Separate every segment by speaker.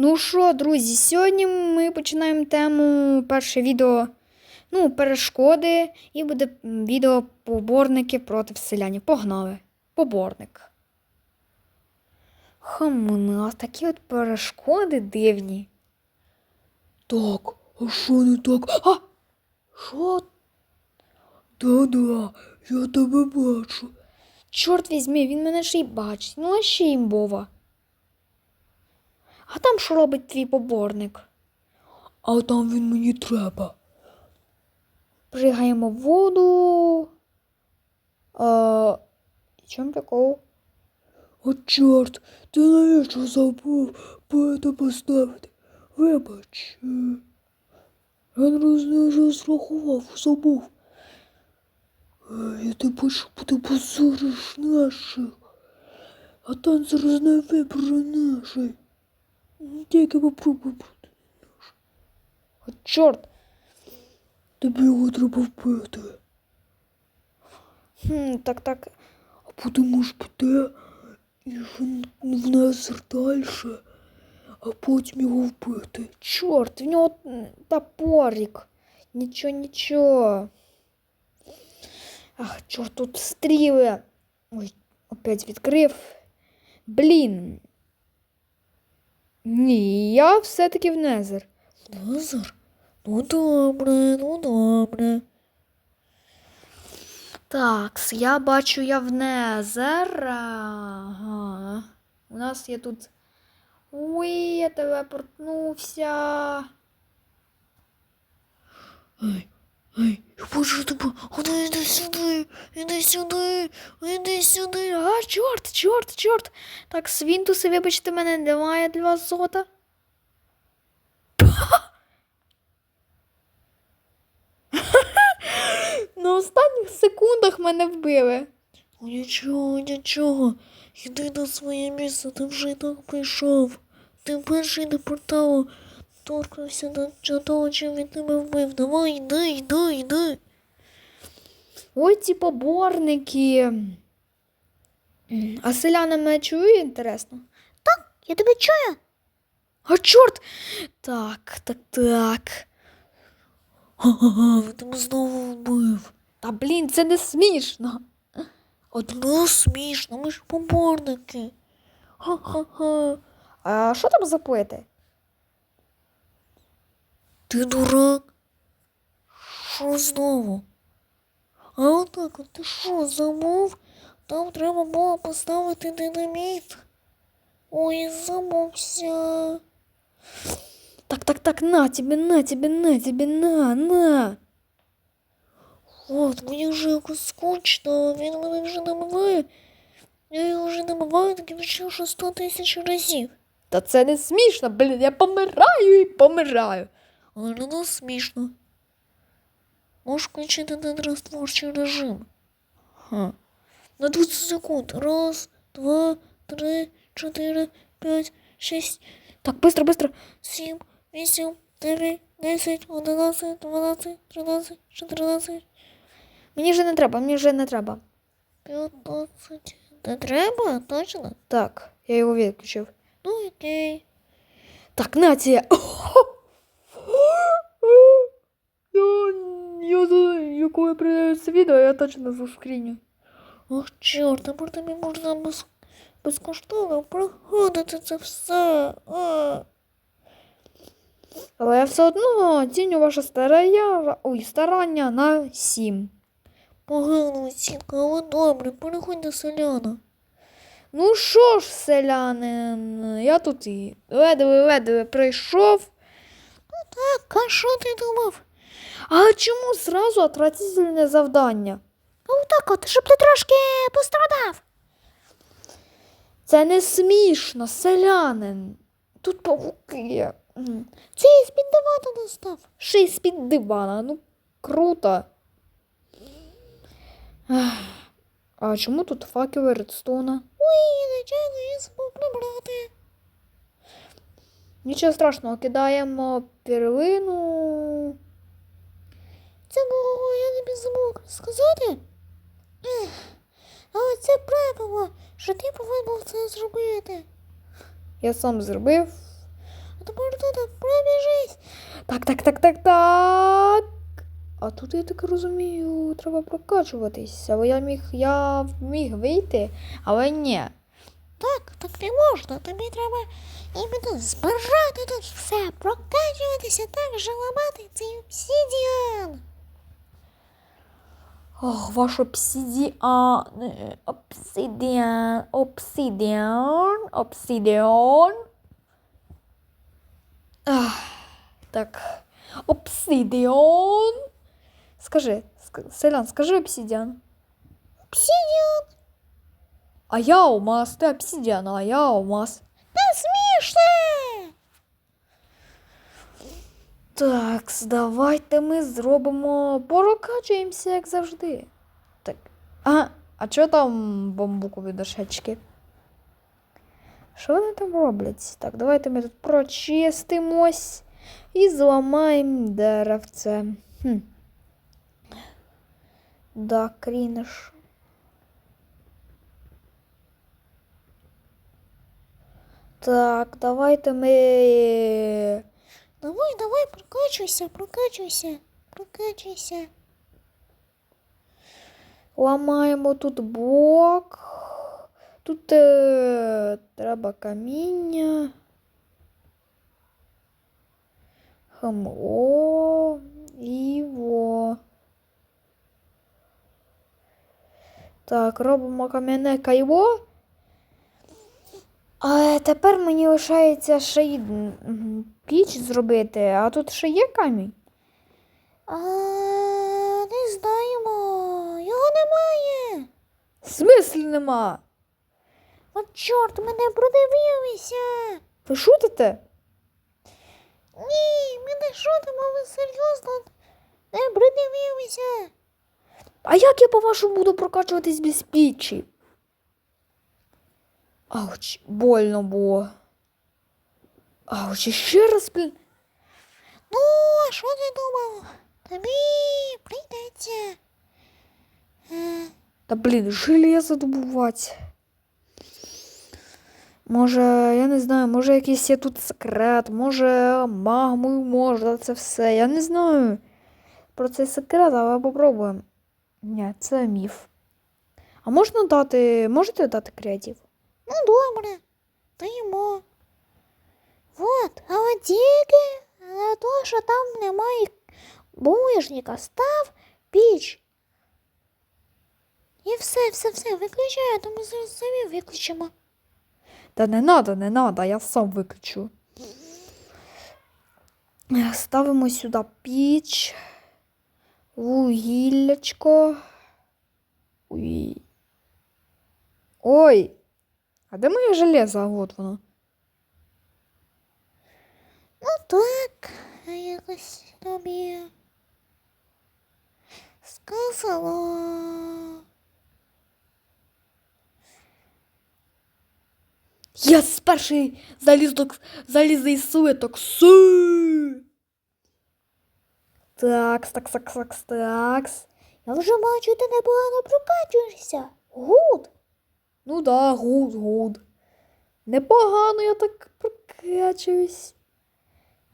Speaker 1: Ну що, друзі, сьогодні ми починаємо тему перше відео. Ну, перешкоди, і буде відео поборники проти селянів. Погнали. Поборник. Хм, а такі от перешкоди дивні.
Speaker 2: Так, а що не так? А!
Speaker 1: Що?
Speaker 2: Да-да, я тебе бачу.
Speaker 1: Чорт візьми, він мене ще й бачить. Ну, а ще імбова. А там що робить твій поборник?
Speaker 2: А там він мені треба.
Speaker 1: Пригаємо в воду. А, чому прикол?
Speaker 2: О, чорт, ти навіщо забув поета поставити? Вибач. Я розумію, зрахував, забув. Я ти бачу, ти позориш наших. А там зараз не вибере наших. Тільки попробуй проти.
Speaker 1: О, чорт.
Speaker 2: Тобі його треба вбити.
Speaker 1: Хм, так, так.
Speaker 2: А потім ж піде і він в нас далі, а потім його вбити.
Speaker 1: Чорт, в нього м, топорик. Нічого, нічого. Ах, чорт, тут стріли. Ой, опять відкрив. Блін. Ні, я все-таки в Незер.
Speaker 2: Назар? Ну добре, ну добре.
Speaker 1: Так, я бачу, я в Незер. Ага. У нас є тут. Ой, я телепортнувся.
Speaker 2: Ай, бачу тебе. Ода, іди сюди, іди сюди, іди сюди.
Speaker 1: А, чорт, чорт, чорт. Так, свінтуси, вибачте мене, немає для вас золота. На останніх секундах мене вбили.
Speaker 2: Ну нічого, нічого. Іди на своє місце, ти вже так прийшов. Ти перший до порталу торкнувся до того, чим він тебе вбив. Давай, йди, йди, йди.
Speaker 1: Ой, ці поборники. А селяни мене чують, інтересно?
Speaker 2: Так, я тебе чую.
Speaker 1: А, чорт! Так, так, так.
Speaker 2: Ха-ха-ха, він тебе знову вбив.
Speaker 1: Та блін, це не смішно.
Speaker 2: Одно смішно, ми ж поборники. Ха-ха-ха.
Speaker 1: А що там запити?
Speaker 2: Ти дурак? Що знову? А отак, от ти що, забув? Там треба було поставити динаміт. Ой, забувся.
Speaker 1: Так, так, так, на тебе, на тебе, на тебе, на, на.
Speaker 2: От, мені вже якось скучно, він мене вже намиває. Я його вже намиваю таким що сто тисяч разів.
Speaker 1: Та це не смішно, блін, я помираю і помираю.
Speaker 2: Але не нас смішно. Можеш включити недростворчий режим.
Speaker 1: Ха.
Speaker 2: На 20 секунд. Раз, два, три, чотири, п'ять, шість,
Speaker 1: Так, быстро, быстро.
Speaker 2: сім, вісім, дев'ять, десять, одинадцять, дванадцять, тринадцять, чотирнадцять,
Speaker 1: Мені вже не треба, мені вже не треба.
Speaker 2: п'ятнадцять. Не треба? Точно?
Speaker 1: Так, я його виключив.
Speaker 2: Ну окей.
Speaker 1: Так, Натія. Я, я, за- якою прийде це відео, я точно заскріню.
Speaker 2: Ох, чорт, тепер тобі можна без, безкоштовно проходити це все. А.
Speaker 1: Але я все одно оціню ваше старання, ой, старання на 7.
Speaker 2: Погана оцінка, але добре, переходь до селяна.
Speaker 1: Ну що ж, селянин, я тут і ледве-ледве прийшов.
Speaker 2: Так, а що ти думав?
Speaker 1: А чому зразу отвратительне завдання?
Speaker 2: Отак от, щоб ти трошки пострадав.
Speaker 1: Це не смішно, селянин. Тут павуки є.
Speaker 2: Це з під дивана достав.
Speaker 1: Ще й з-під дивана. Ну, круто. А чому тут факели редстоуна?
Speaker 2: Ой, нечайно я забув прибрати.
Speaker 1: Нічого страшного, кидаємо перлину.
Speaker 2: Це було, я тобі забув сказати. Але це правило, що ти повинен був це зробити.
Speaker 1: Я сам зробив.
Speaker 2: тепер тут пробіжись.
Speaker 1: Так, так, так, так, так. А тут я так розумію, треба прокачуватися. Бо я міг, я міг вийти, але ні.
Speaker 2: Так, так не можна. Тобі треба іменно збирати тут все, прокачуватися так же ламати цей обсідіан.
Speaker 1: Ох, ваш обсидіан. е, Обсидіан. Обсидіан. Обсидіан. Ах, так. Обсидіан. Скажи, ск- Селян, скажи обсидіан.
Speaker 2: Обсідіан.
Speaker 1: А я алмаз, ти обсидіан, а я алмаз.
Speaker 2: Та смішно.
Speaker 1: Так, давайте ми зробимо. Прокачуємося, як завжди. Так. А, а що там бамбукові дошечки? Що вони там роблять? Так, давайте ми тут прочистимось і зламаємо деревце. Хм. Да, крінж. Так, давайте ми.
Speaker 2: Давай, давай, прокачуйся, прокачуйся, прокачуйся.
Speaker 1: Ламаємо тут блок. Тут е, треба каміння. Хамло. І во. Так, робимо кам'яне кайло. А тепер мені лишається ще й піч зробити, а тут ще є камінь.
Speaker 2: А, не знаємо. Його немає.
Speaker 1: Смислі нема.
Speaker 2: От чорт, мене продивилися.
Speaker 1: Ви шутите?
Speaker 2: Ні, ми не шутимо, ви серйозно не придивилися.
Speaker 1: А як я, по-вашому, буду прокачуватись без пічі? Ауч, больно було. Ауч, ще раз, блін.
Speaker 2: Ну, а що ти думав? Тобі прийдеться. Е,
Speaker 1: Та блін, железо добувати. Може, я не знаю, може якийсь є тут секрет, може магмою можна це все. Я не знаю про цей секрет, але попробуємо. Ні, це міф. А можна дати. Можете дати креатив?
Speaker 2: Ну, добре, даємо. Вот, але тільки за те, що там немає булыжника, став піч. І все, все, все, виключаю, то ми самі виключимо.
Speaker 1: Та не надо, не надо, я сам виключу. Ставимо сюди піч, вугіллячко. Ой. А де моє железо? А от воно.
Speaker 2: Ну так, якось тобі сказала.
Speaker 1: Я з перший залізок, залізний свиток. Су! Такс, такс, такс, такс, такс.
Speaker 2: Я вже бачу, ти непогано прокачуєшся. Гуд.
Speaker 1: Ну да, гуд, гуд. Непогано я так прокачуюсь.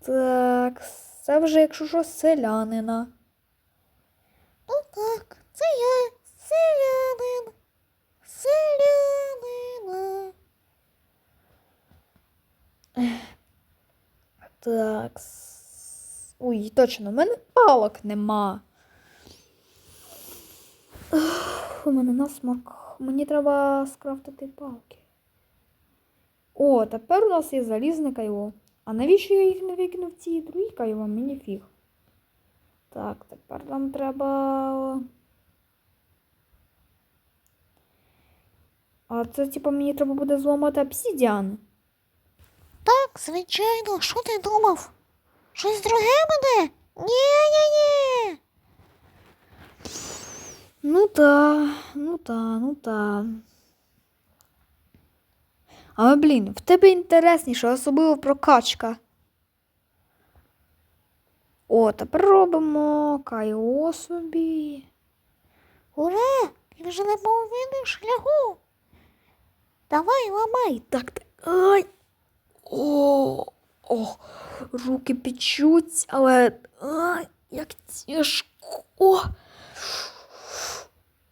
Speaker 1: Так, це вже, якщо що, селянина.
Speaker 2: Ну так, це я, селянин. Селянина.
Speaker 1: Так. Ой, точно, в мене палок нема. У мене насмак. Мені треба скрафтити палки. О, тепер у нас є залізне кайло. А навіщо я їх не викинув ці другі кайла? Мені фіг. Так, тепер нам треба. А це, типа, мені треба буде зламати обсідіан.
Speaker 2: Так, звичайно, що ти думав? Щось друге буде? Ні-ні-ні.
Speaker 1: Ну та, ну та, ну та. Але, блін, в тебе інтересніше, особливо прокачка. О, тепер робимо кайло собі.
Speaker 2: Ура! Ти вже на половину шляху. Давай, ламай.
Speaker 1: Так, так. Ай. О, О, руки печуть, але а, як тяжко. О.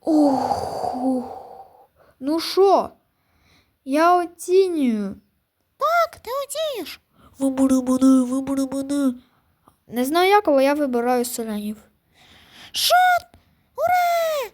Speaker 1: Ох. Ну що? Я оцінюю.
Speaker 2: Так, ти оцієш. Вибери мене, вибери мене.
Speaker 1: Не знаю як, але я вибираю селенів.
Speaker 2: Шот! Ура!